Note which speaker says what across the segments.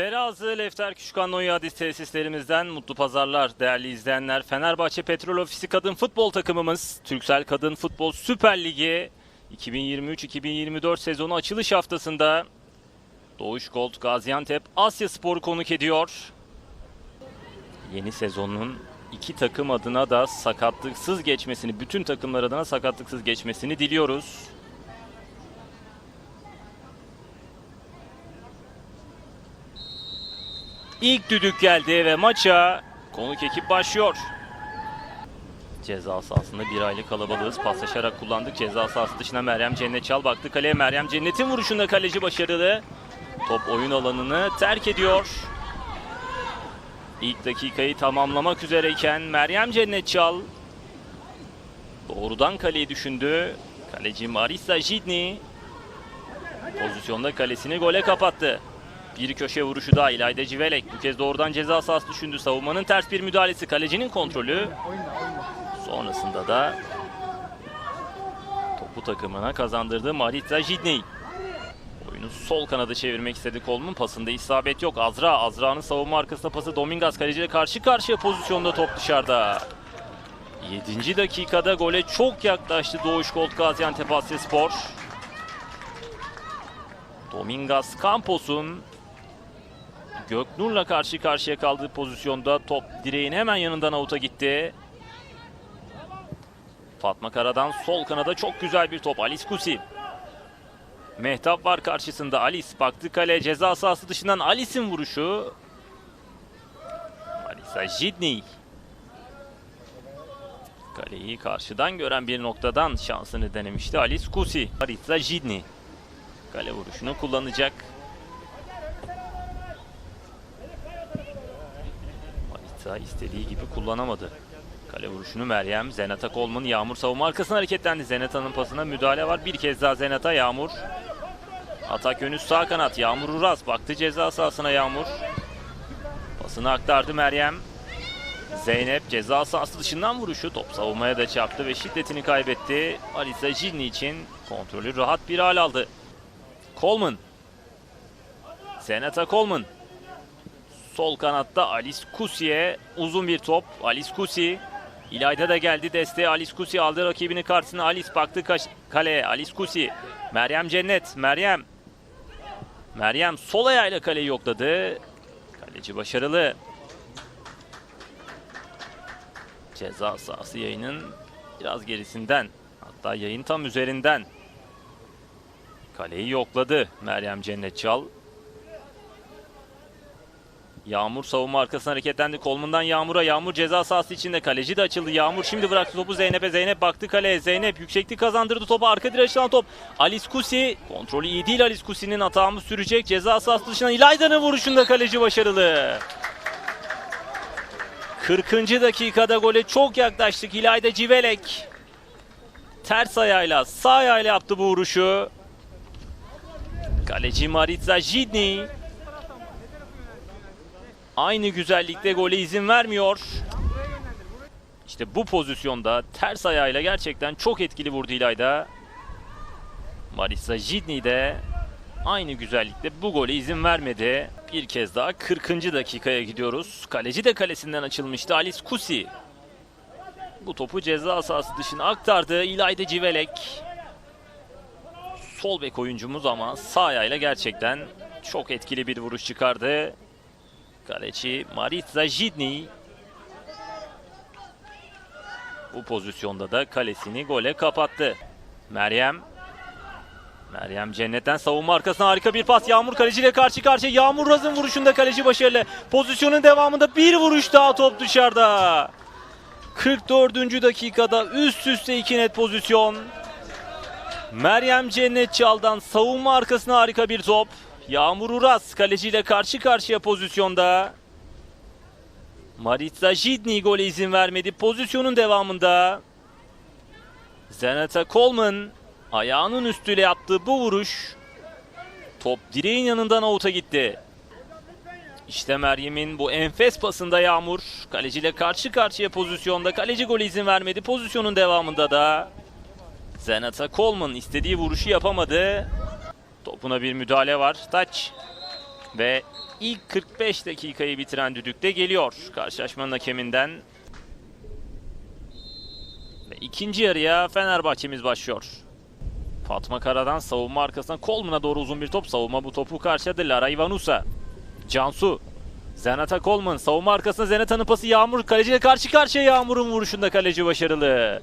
Speaker 1: Derazı Lefter Küçükhan Noy Hadis tesislerimizden mutlu pazarlar değerli izleyenler. Fenerbahçe Petrol Ofisi Kadın Futbol takımımız Türksel Kadın Futbol Süper Ligi 2023-2024 sezonu açılış haftasında Doğuş Gold Gaziantep Asya Spor'u konuk ediyor. Yeni sezonun iki takım adına da sakatlıksız geçmesini, bütün takımlar adına sakatlıksız geçmesini diliyoruz. İlk düdük geldi ve maça konuk ekip başlıyor. Ceza sahasında bir aylık kalabalığız. Paslaşarak kullandık. Ceza sahası dışına Meryem Cennet Çal baktı kaleye. Meryem Cennet'in vuruşunda kaleci başarılı. Top oyun alanını terk ediyor. İlk dakikayı tamamlamak üzereyken Meryem Cennet Çal doğrudan kaleyi düşündü. Kaleci Marisa Jidni pozisyonda kalesini gole kapattı. Bir köşe vuruşu daha İlayda Civelek. Bu kez doğrudan ceza sahası düşündü. Savunmanın ters bir müdahalesi. Kalecinin kontrolü. Sonrasında da topu takımına kazandırdı Maritza Jidney. Oyunu sol kanada çevirmek istedi Kolmun. Pasında isabet yok. Azra. Azra'nın savunma arkasında pası Domingas kaleciyle karşı karşıya pozisyonda top dışarıda. 7. dakikada gole çok yaklaştı Doğuş Gold Gaziantep Asya Spor. Domingas Campos'un Göknur'la karşı karşıya kaldığı pozisyonda top direğin hemen yanından avuta gitti. Fatma Kara'dan sol kanada çok güzel bir top. Alice Kusi. Mehtap var karşısında. Alice baktı kale ceza sahası dışından Alice'in vuruşu. Alisa Jidni. Kaleyi karşıdan gören bir noktadan şansını denemişti Alice Kusi. Alisa Jidni. Kale vuruşunu kullanacak. Marita istediği gibi kullanamadı. Kale vuruşunu Meryem, Zenata Kolman, Yağmur savunma arkasına hareketlendi. Zenata'nın pasına müdahale var. Bir kez daha Zenata, Yağmur. Atak yönü sağ kanat. Yağmur Uras baktı ceza sahasına Yağmur. Pasını aktardı Meryem. Zeynep ceza sahası dışından vuruşu. Top savunmaya da çarptı ve şiddetini kaybetti. Alisa Jinni için kontrolü rahat bir hal aldı. Coleman. Zenata Coleman. Sol kanatta Alice Kusi'ye uzun bir top. Alice Kusi. İlayda da geldi desteğe. Alice Kusi aldı rakibinin karşısına. Alice baktı kaleye. Alice Kusi. Meryem Cennet. Meryem. Meryem sol ayağıyla kaleyi yokladı. Kaleci başarılı. Ceza sahası yayının biraz gerisinden. Hatta yayın tam üzerinden. Kaleyi yokladı Meryem Cennet Çal. Yağmur savunma arkasına hareketlendi. Kolmundan Yağmur'a. Yağmur ceza sahası içinde. Kaleci de açıldı. Yağmur şimdi bıraktı topu Zeynep'e. Zeynep baktı kaleye. Zeynep yükseklik kazandırdı topu. Arka direğe top. Alice Kusi. Kontrolü iyi değil Alice Kusi'nin hatamı sürecek. Ceza sahası dışına İlayda'nın vuruşunda kaleci başarılı. 40. dakikada gole çok yaklaştık. İlayda Civelek. Ters ayağıyla sağ ayağıyla yaptı bu vuruşu. Kaleci Maritza Jidni. Aynı güzellikte gole izin vermiyor. İşte bu pozisyonda ters ayağıyla gerçekten çok etkili vurdu İlayda. Marisa Jidni de aynı güzellikte bu gole izin vermedi. Bir kez daha 40. dakikaya gidiyoruz. Kaleci de kalesinden açılmıştı Alice Kusi. Bu topu ceza sahası dışına aktardı İlayda Civelek. Sol bek oyuncumuz ama sağ ayağıyla gerçekten çok etkili bir vuruş çıkardı. Kaleci Maritza Jidni bu pozisyonda da kalesini gole kapattı. Meryem Meryem Cennet'ten savunma arkasına harika bir pas. Yağmur kaleciyle karşı karşıya. Yağmur Raz'ın vuruşunda kaleci başarılı. Pozisyonun devamında bir vuruş daha top dışarıda. 44. dakikada üst üste iki net pozisyon. Meryem Cennet Çal'dan savunma arkasına harika bir top. Yağmur Uras kaleciyle karşı karşıya pozisyonda. Maritza Jidni gole izin vermedi. Pozisyonun devamında. Zenata Coleman ayağının üstüyle yaptığı bu vuruş top direğin yanından avuta gitti. İşte Meryem'in bu enfes pasında Yağmur kaleciyle karşı karşıya pozisyonda. Kaleci gole izin vermedi. Pozisyonun devamında da Zenata Coleman istediği vuruşu yapamadı. Topuna bir müdahale var. Taç. Ve ilk 45 dakikayı bitiren düdük de geliyor karşılaşmanın hakeminden. Ve ikinci yarıya Fenerbahçe'miz başlıyor. Fatma Kara'dan savunma arkasına Kolman'a doğru uzun bir top. Savunma bu topu karşıladı. Lara Ivanusa. Cansu. Zenata Kolman. Savunma arkasına Zenata'nın pası Yağmur. Kaleciyle karşı karşıya Yağmur'un vuruşunda kaleci başarılı.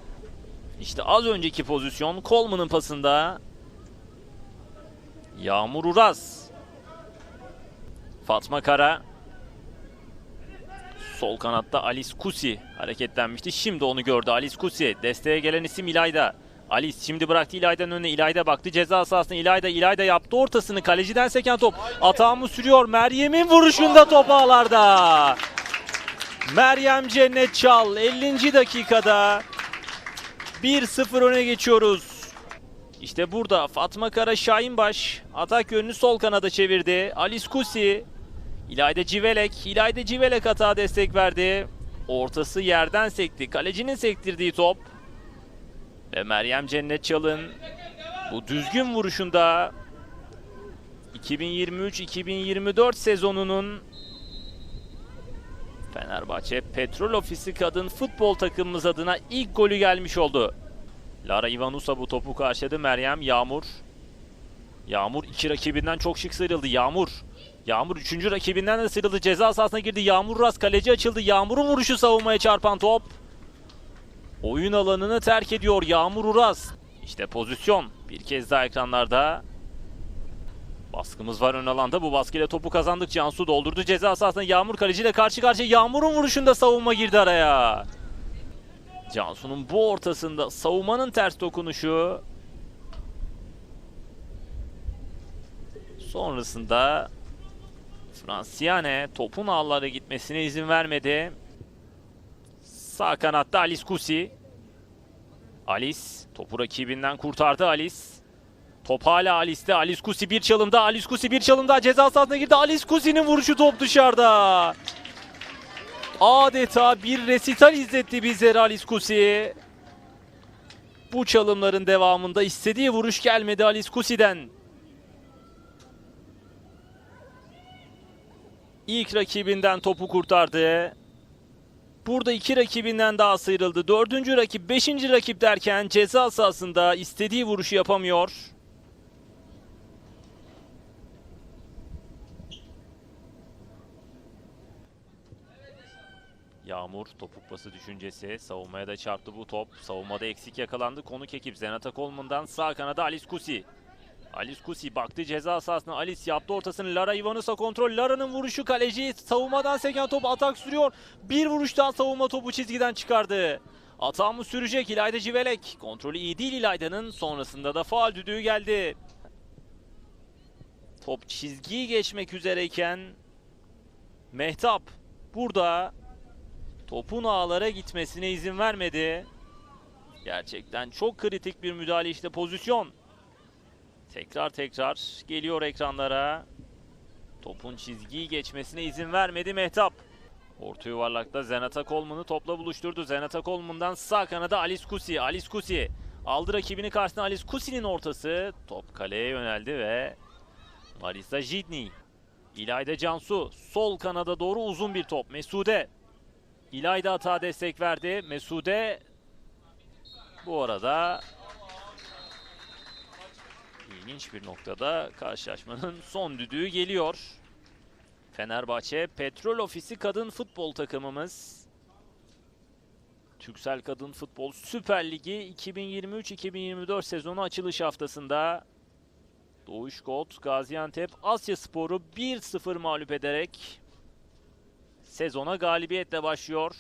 Speaker 1: İşte az önceki pozisyon Kolman'ın pasında. Yağmur Uraz. Fatma Kara. Sol kanatta Alice Kusi hareketlenmişti. Şimdi onu gördü Alice Kusi. Desteğe gelen isim İlayda. Alice şimdi bıraktı İlayda'nın önüne. İlayda baktı ceza sahasına. İlayda İlayda yaptı ortasını. Kaleciden seken top. Atağımı sürüyor. Meryem'in vuruşunda top ağlarda. Meryem Cennet Çal 50. dakikada 1-0 öne geçiyoruz. İşte burada Fatma Kara Şahinbaş atak yönünü sol kanada çevirdi. Alice Kusi, İlayda Civelek, İlayda Civelek hata destek verdi. Ortası yerden sekti. Kalecinin sektirdiği top. Ve Meryem Cennet Çal'ın bu düzgün vuruşunda 2023-2024 sezonunun Fenerbahçe Petrol Ofisi Kadın Futbol takımımız adına ilk golü gelmiş oldu. Lara Ivanusa bu topu karşıladı. Meryem Yağmur. Yağmur iki rakibinden çok şık sıyrıldı. Yağmur. Yağmur üçüncü rakibinden de sıyrıldı. Ceza sahasına girdi. Yağmur Ras kaleci açıldı. Yağmur'un vuruşu savunmaya çarpan top. Oyun alanını terk ediyor Yağmur Uraz. İşte pozisyon. Bir kez daha ekranlarda. Baskımız var ön alanda. Bu baskıyla topu kazandık. Cansu doldurdu ceza sahasına. Yağmur kaleciyle karşı karşıya. Yağmur'un vuruşunda savunma girdi araya. Cansu'nun bu ortasında savunmanın ters dokunuşu. Sonrasında Fransiyane topun ağlara gitmesine izin vermedi. Sağ kanatta Alice Kusi. Alice topu rakibinden kurtardı Alice. Top hala Alice'de. Alice Kusi bir çalımda. Alice Kusi bir çalımda. Ceza sahasına girdi. Alice Kusi'nin vuruşu top dışarıda. Adeta bir resital izletti bizlere Alice Kusi. Bu çalımların devamında istediği vuruş gelmedi Alice Kusi'den. İlk rakibinden topu kurtardı. Burada iki rakibinden daha sıyrıldı. Dördüncü rakip, beşinci rakip derken ceza sahasında istediği vuruşu yapamıyor. Yağmur topuk pası düşüncesi. Savunmaya da çarptı bu top. Savunmada eksik yakalandı. Konuk ekip Zenata Kolman'dan sağ kanada Alice Kusi. Alice Kusi baktı ceza sahasına. Alice yaptı ortasını. Lara Ivanusa kontrol. Lara'nın vuruşu kaleci. Savunmadan seken top atak sürüyor. Bir vuruştan savunma topu çizgiden çıkardı. Atağımı sürecek İlayda Civelek. Kontrolü iyi değil İlayda'nın. Sonrasında da faal düdüğü geldi. Top çizgiyi geçmek üzereyken Mehtap burada topun ağlara gitmesine izin vermedi. Gerçekten çok kritik bir müdahale işte pozisyon. Tekrar tekrar geliyor ekranlara. Topun çizgiyi geçmesine izin vermedi Mehtap. Orta yuvarlakta Zenata Kolman'ı topla buluşturdu. Zenata Kolman'dan sağ kanada Alice Kusi. Alice Kusi aldı rakibini karşısına Alice Kusi'nin ortası. Top kaleye yöneldi ve Marisa Jidni. İlayda Cansu sol kanada doğru uzun bir top. Mesude. İlayda hata destek verdi. Mesude bu arada ilginç bir noktada karşılaşmanın son düdüğü geliyor. Fenerbahçe Petrol Ofisi Kadın Futbol takımımız Türksel Kadın Futbol Süper Ligi 2023-2024 sezonu açılış haftasında Doğuş Gold Gaziantep Asya Sporu 1-0 mağlup ederek sezona galibiyetle başlıyor.